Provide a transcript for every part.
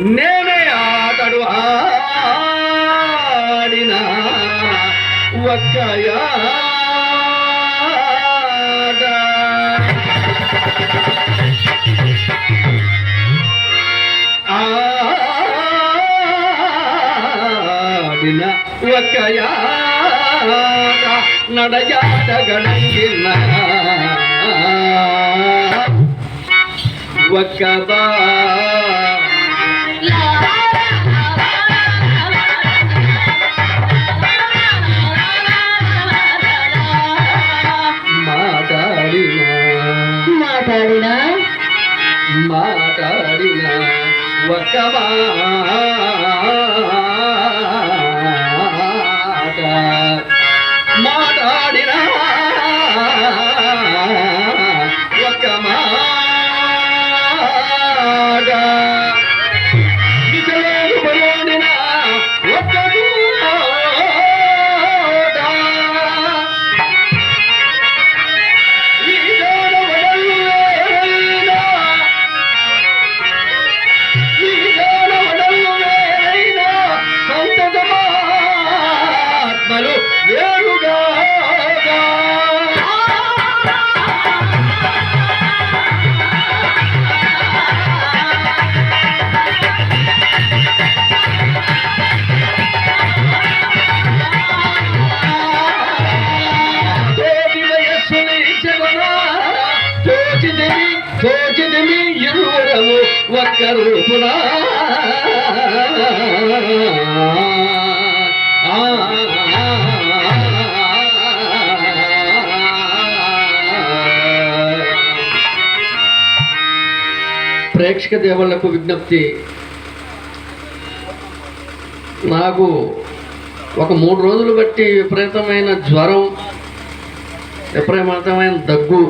నేనే ఆటడు ఆడిన ఒక్క ఆట. ఆడిన ఒక్క ఆట నడయాడగలిగిన ఒక్క మాట తోచిదిమి తోచిదిమి ఇరువురము ఒక్క రూపునా ప్రేక్షక దేవుళ్ళకు విజ్ఞప్తి. నాకు ఒక మూడు రోజులు బట్టి విపరీతమైన జ్వరం విపరీతమైన దగ్గు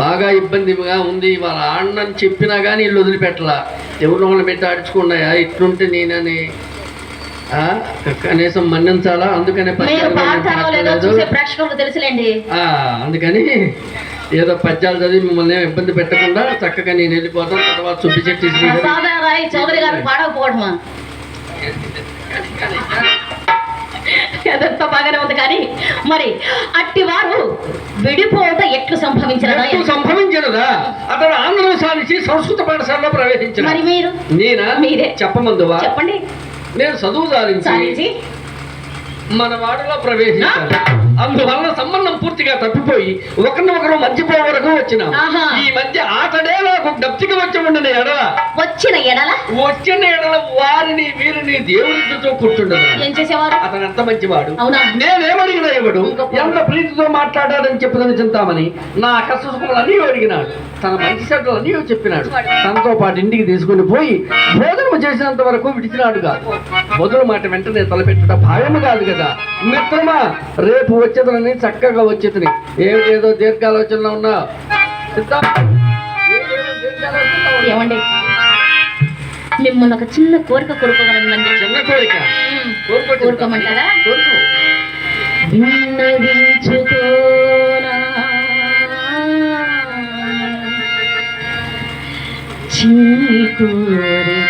బాగా ఇబ్బందిగా ఉంది. వాళ్ళ ఆడనని చెప్పినా కానీ ఇల్లు వదిలిపెట్టలా. ఎవరిని వాళ్ళని పెట్టి ఆడించుకున్నాయా? ఇట్లుంటే నేనని. కనీసం మన్నించాలా అందుకనే అందుకని ఏదో పద్యాలు చదివి మిమ్మల్ని ఇబ్బంది పెట్టకుండా చక్కగా నేను వెళ్ళిపోతాను. తర్వాత సుబ్బి చెట్టి అదంతా బాగానే ఉంది కానీ మరి అట్టి వారు విడిపోవట ఎట్లు సంభవించిన ఎప్పుడు సంభవించినదా? అతడు ఆంధ్ర సాధించి సంస్కృత పాఠశాలలో ప్రవేశించిన మరి మీరు? నేనా? మీరే. చెప్పమందువా? చెప్పండి. నేను చదువు సాధించి మన వాడలో ప్రవేశించాను అందువల్ల సంబంధం పూర్తిగా తప్పిపోయి ఒకరిని ఒకరు మర్చిపోయే వరకు వచ్చినాం. ఈ మధ్య ఆటడే నాకు గప్చికి వచ్చి ఉండిన ఎడల. వచ్చిన ఎడల? వచ్చిన ఎడల వారిని వీరిని దేవుడితో కూర్చుండదు. ఏం చేసేవారు? అతను ఎంత మంచివాడు? నేనేమడిగినా ఇవ్వడు ఎంత ప్రీతితో మాట్లాడాలని చెప్పదని చింతామని నా కష్టసుఖములు అన్నీ అడిగినాడు. తన మంచి చెడ్డలు అన్నీ చెప్పినాడు తనతో పాటు ఇంటికి తీసుకుని పోయి భోజనం చేసినంత వరకు విడిచినాడు కాదు. మొదలు మాట వెంటనే తలపెట్టుట భావ్యము కాదు కదా. మిత్రమా రేపు వచ్చేదని చక్కగా వచ్చేదని ఏమిటేదో దీర్ఘాలోచనలో ఉన్నా? ఏమండి? మిమ్మల్ని ఒక చిన్న కోరిక కోరుకోగలనండి చిన్న కోరిక. కోరుకోమంటారా? కోరుకో. విన్నవించుకోనా చిన్ని కోరిక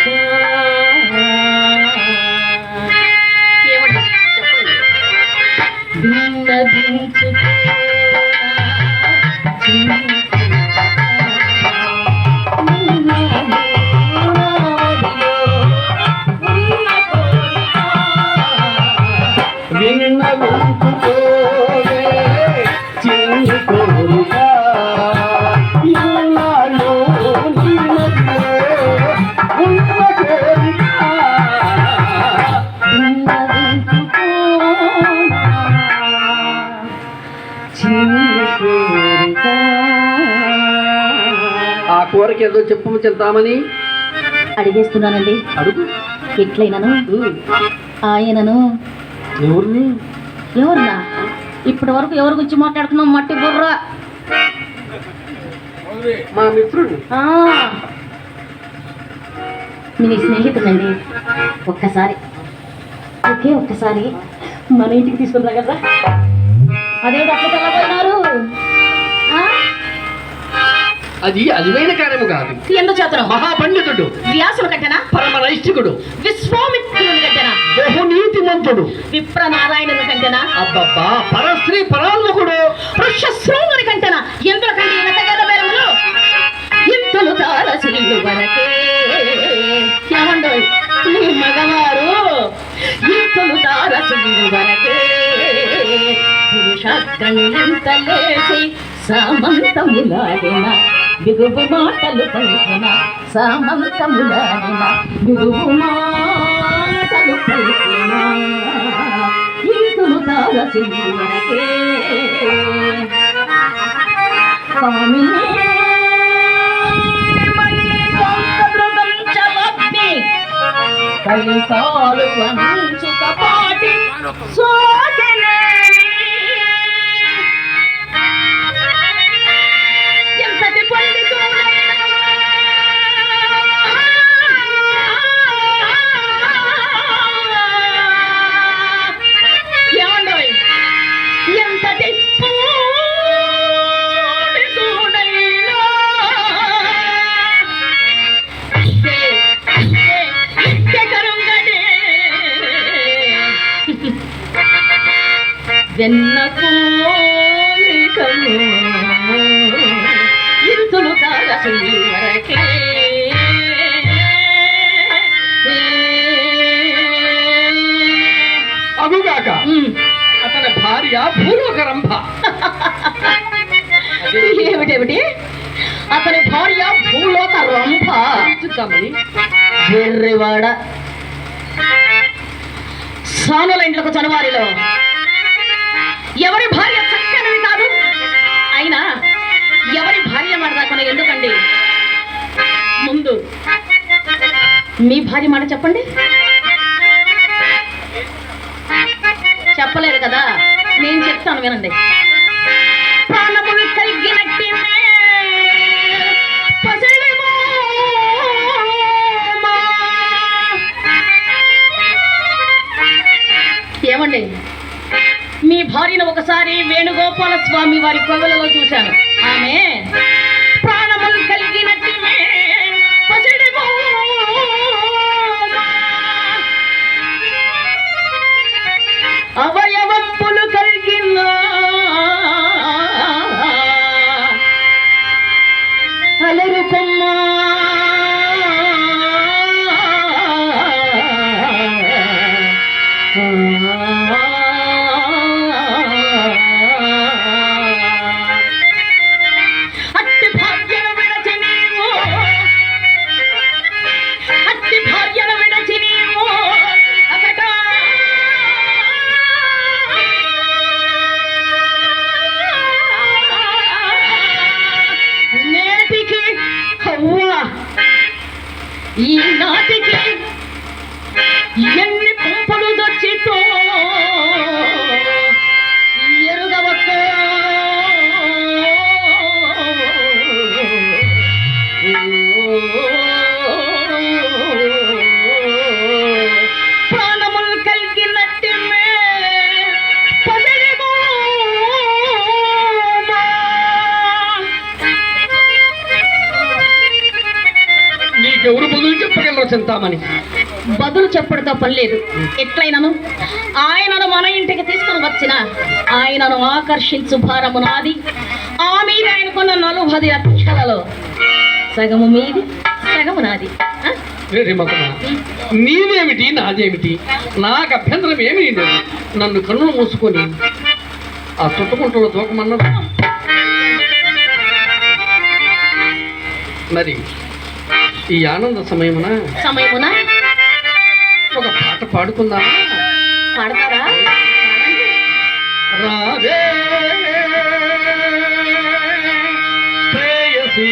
ఆ కోరిక ఏదో చెప్పు చెప్తామని అడిగేస్తున్నానండి. అడుగు. ఎట్లయినను. ఆయనను. ఎవరిని? ఎవరున్నా ఇప్పటి వరకు ఎవరి గురించి మాట్లాడుకున్నాం మట్టి బుర్ర. మా మిత్రుడు మీ స్నేహితుడండి ఒక్కసారి. ఒకే ఒక్కసారి మన ఇంటికి తీసుకుందా కదా. అదే అట్లా తెల్లబోయినారు? అది అలివైన కార్యము కాదు. ఎందుచేతను? మహాపండితుడు. వ్యాసుల కంటేనా పరమ నైష్ఠికుడు విశ్వామిత్రుని కంటేనా బహునీతిమంతుడు. విప్రనారాయణుని కంటేనా అబ్బబ్బా పరస్త్రీ పరాల్ముఖుడు వృషశ్రోముని కంటేనా ఎందుల కంటే ఇంత గద బెరములు? ఇంతలు తారసిల్లు వరకే. ఏమండోయ్ నీ మగవారు ఇంతలు తారసిల్లు వరకే. పురుషాగ్రంత లేచి సామంతములాడిన బిగువు మాటలు పలికిన సామంతములాడిన బిగువు మాటలు పలికిన ఇంతులు తారసిల్లు వరకే కలితాలు వంచుత పాటి సోకలేని వెన్న కోరికలు. ఇంతులు కారసి వరకే. అగుగాక. అతని భార్య భూలోక రంభ ఏమిటేమిటి? అతని భార్య భూలోక రంభ చూద్దామని వెర్రివాడ. సానుల ఇంట్లకు జనవారిలో ఎవరి భార్య చక్కనివి కాదు? అయినా ఎవరి భార్య మాట రాకుండా ఎందుకండి? ముందు మీ భార్య మాట చెప్పండి. చెప్పలేరు కదా? నేను చెప్తాను వినండి. ప్రాణములు కలిగినట్టి ఏమండి? మీ భార్యను ఒకసారి వేణుగోపాల స్వామి వారి కోవెలలో చూశాను. చెప్పగలరు బదులు చెప్పడంతో పని లేదు. ఎట్లయినను? ఆయనను మన ఇంటికి తీసుకుని వచ్చిన ఆయనను ఆకర్షించు భారము నాది. ఆ మీద ఆయనకున్న నలుభది లక్షలలో సగము మీది సగము నాది. నీదేమిటి నాదేమిటి? నాకు అభ్యంతరం ఏమి లేదు. నన్ను కన్నులు మూసుకొని ఆ చుట్టుకుంటున్న దూకమన్నది మరి ఈ ఆనంద సమయమున సమయమున ఒక పాట పాడుకుందామా? పాడతారా? ప్రేయసీ.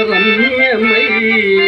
రసరమ్యమైనది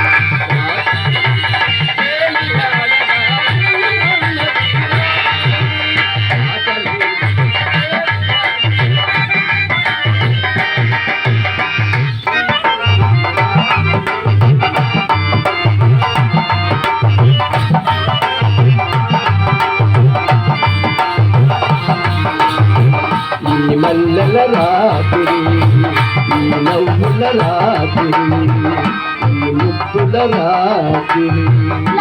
রাখিলি